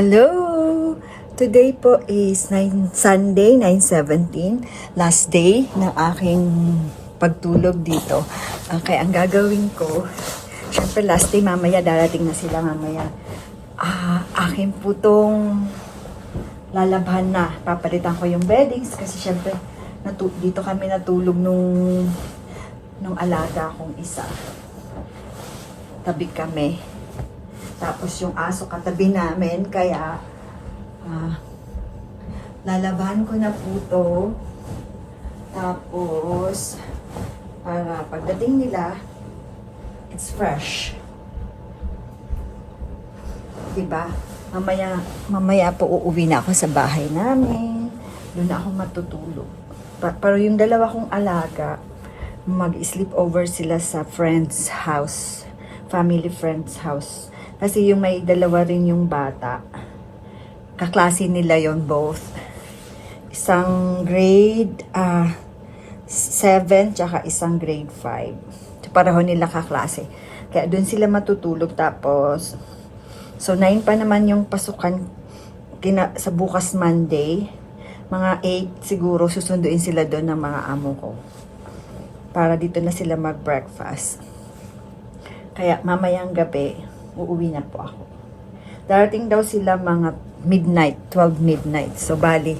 Hello! Today po is 9, Sunday, 9.17. Last day ng aking pagtulog dito. Okay, ang gagawin ko, syempre last day mamaya, darating na sila mamaya. Ah, akin po tong lalabhan na. Papalitan ko yung beddings kasi syempre natu- dito kami natulog nung nung alaga kong isa. Tabi kami. Tapos yung aso katabi namin, kaya ah, lalabahan ko na po to. Tapos, para pagdating nila, it's fresh. Diba? Mamaya, mamaya po uuwi na ako sa bahay namin. Doon ako matutulog. Pa- pero yung dalawa kong alaga, mag-sleep over sila sa friend's house. Family friend's house. Kasi yung may dalawa rin yung bata. Kaklase nila yon both. Isang grade ah 7 tsaka isang grade 5. So, pareho nila kaklase. Kaya doon sila matutulog tapos so 9 pa naman yung pasukan kina, sa bukas Monday. Mga 8 siguro susunduin sila doon ng mga amo ko. Para dito na sila mag-breakfast. Kaya mamayang gabi, uuwi na po ako. Darating daw sila mga midnight, 12 midnight. So, bali,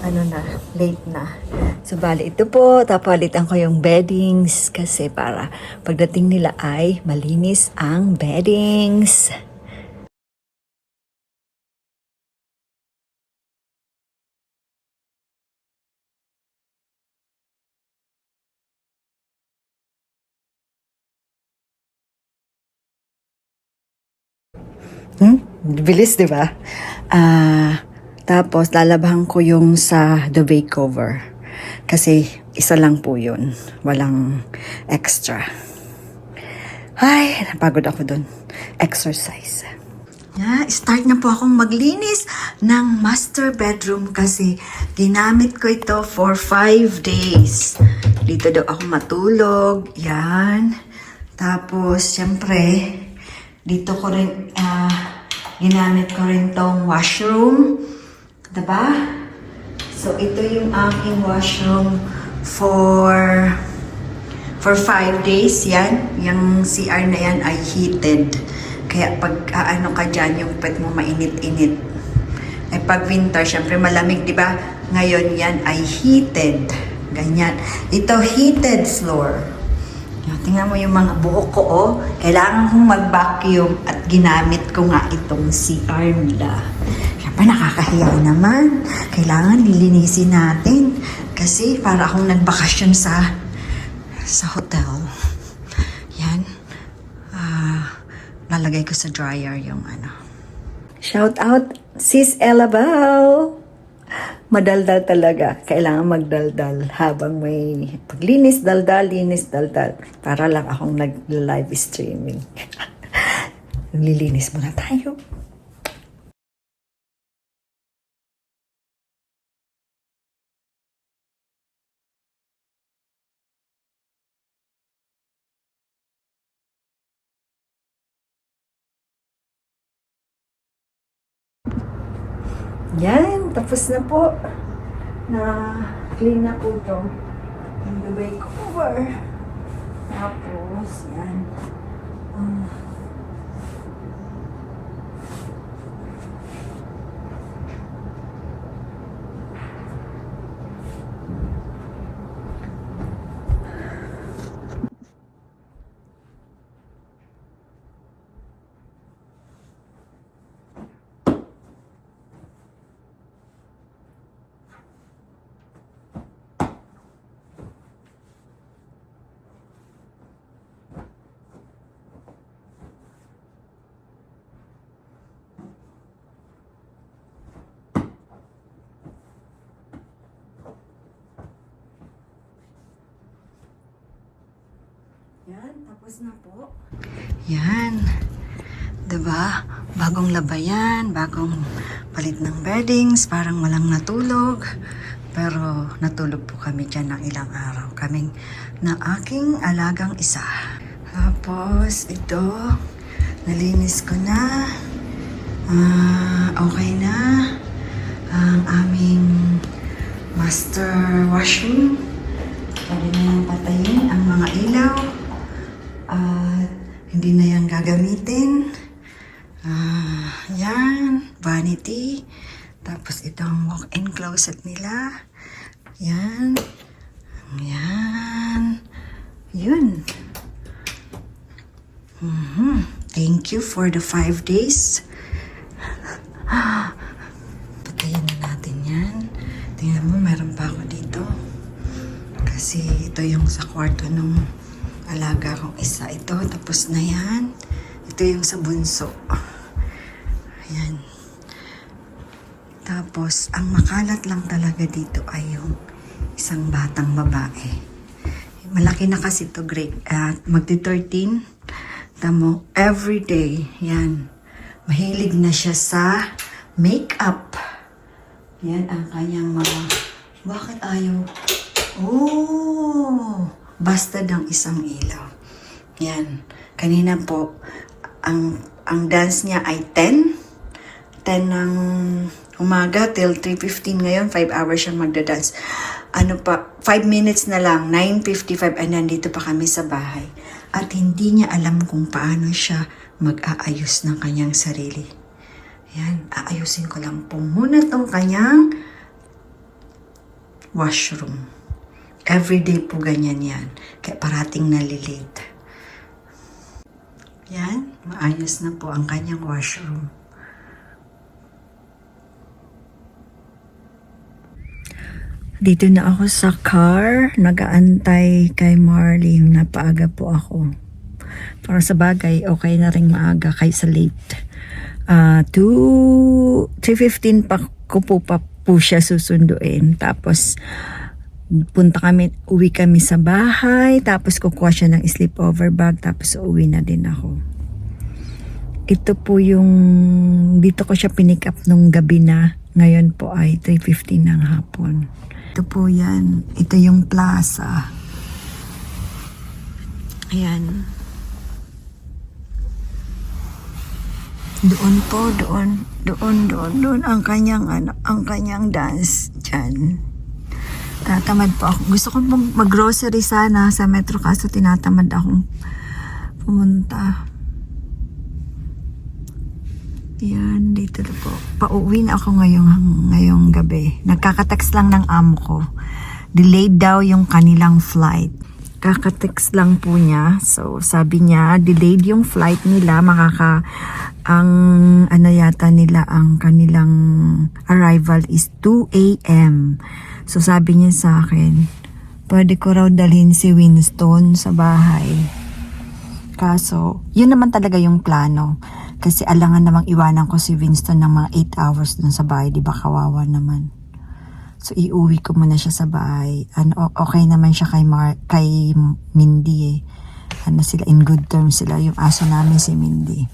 ano na, late na. So, bali, ito po, tapalitan ko yung beddings kasi para pagdating nila ay malinis ang beddings. Hmm? Bilis, di ba? Ah, tapos lalabahan ko yung sa duvet cover. Kasi isa lang po yun. Walang extra. Ay, napagod ako dun. Exercise. Yeah, start na po akong maglinis ng master bedroom kasi ginamit ko ito for 5 days. Dito daw ako matulog. Yan. Tapos, syempre, dito ko rin, ah, ginamit ko rin tong washroom. Diba? So, ito yung aking washroom for for five days. Yan. Yung CR na yan ay heated. Kaya pag ano ka dyan, yung pet mo mainit-init. Eh pag winter, syempre malamig, di ba? Ngayon yan ay heated. Ganyan. Ito heated floor. Tingnan mo yung mga buhok ko, oh. Kailangan kong mag-vacuum at ginamit ko nga itong CR nila. Siyempre, nakakahiya naman. Kailangan lilinisin natin. Kasi para akong nagbakasyon sa sa hotel. Yan. Ah, lalagay ko sa dryer yung ano. Shout out, Sis Ella Bal! Madaldal talaga. Kailangan magdaldal habang may paglinis, daldal, linis, daldal. Para lang akong nag-live streaming. Lilinis muna tayo. Yan, tapos na po. Na clean na po ito. Yung Dubai cover. Tapos, yan. Ah. Yan, tapos na po. Yan. 'Di ba? Bagong labayan, bagong palit ng beddings, parang walang natulog. Pero natulog po kami dyan ng ilang araw. Kaming na aking alagang isa. Tapos ito, nalinis ko na. Ah, okay na ang aming master washroom. Pwede na patayin ang mga ilaw. At hindi na yan gagamitin. Ah, yan. Vanity. Tapos itong walk-in closet nila. Yan. Yan. Yun. Mhm. Thank you for the five days. Patayin na natin yan. Tingnan mo, meron pa ako dito. Kasi ito yung sa kwarto nung alaga kong isa. Ito, tapos na yan. Ito yung sa bunso. Ayan. Tapos, ang makalat lang talaga dito ay yung isang batang babae. Malaki na kasi to grade at magti-13. Tamo, every day, yan. Mahilig na siya sa makeup. Yan ang kanyang mga... Bakit ayaw? Oh! Basta ng isang ilaw. Yan. Kanina po, ang, ang dance niya ay 10. 10 ng umaga till 3.15 ngayon. 5 hours siya magda-dance. Ano pa, 5 minutes na lang, 9.55 ay nandito pa kami sa bahay. At hindi niya alam kung paano siya mag-aayos ng kanyang sarili. Yan, aayusin ko lang po muna tong kanyang washroom. Everyday po ganyan yan. Kaya parating nalilid. Yan, maayos na po ang kanyang washroom. Dito na ako sa car, nagaantay kay Marley. Napaaga po ako. Para sa bagay, okay na rin maaga kaysa late. Ah, 2, 3.15 pa ko po pa po siya susunduin. Tapos, punta kami, uwi kami sa bahay. Tapos, kukuha siya ng sleepover bag. Tapos, uwi na din ako. Ito po yung, dito ko siya pinick up nung gabi na. Ngayon po ay 3.15 ng hapon. Ito po yan. Ito yung plaza. Ayan. Doon po, doon, doon, doon, doon ang kanyang ano, ang kanyang dance diyan. Tinatamad po ako. Gusto ko pong mag-grocery sana sa Metro kaso tinatamad akong pumunta. Yan, dito na po. Pauwi na ako ngayong, ngayong gabi. Nagkakatext lang ng amo ko. Delayed daw yung kanilang flight. Kakatext lang po niya. So, sabi niya, delayed yung flight nila. Makaka, ang ano yata nila, ang kanilang arrival is 2 a.m. So, sabi niya sa akin, pwede ko raw dalhin si Winston sa bahay. Kaso, yun naman talaga yung plano. Kasi alangan namang iwanan ko si Winston ng mga 8 hours dun sa bahay. Di ba kawawa naman? So, iuwi ko muna siya sa bahay. Ano, okay naman siya kay, Mar kay Mindy eh. Ano sila, in good terms sila. Yung aso namin si Mindy.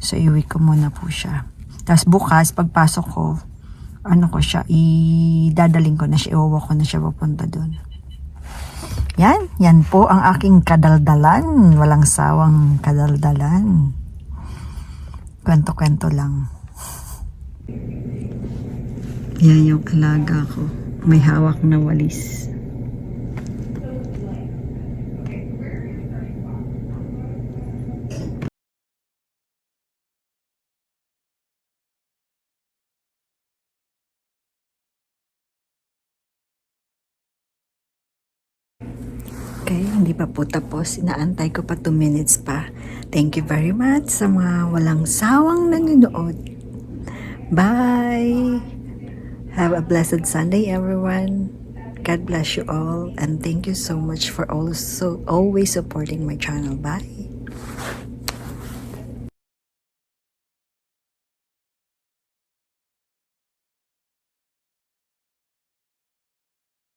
So, iuwi ko muna po siya. Tapos bukas, pagpasok ko, ano ko siya, idadaling ko na siya, iwawa ko na siya papunta doon. Yan, yan po ang aking kadaldalan. Walang sawang kadaldalan. Kwento-kwento lang. Yan yung alaga ko. May hawak na walis. Okay, hindi pa po tapos. Inaantay ko pa 2 minutes pa. Thank you very much sa mga walang sawang nanonood. Bye! Have a blessed Sunday, everyone. God bless you all. And thank you so much for also always supporting my channel. Bye!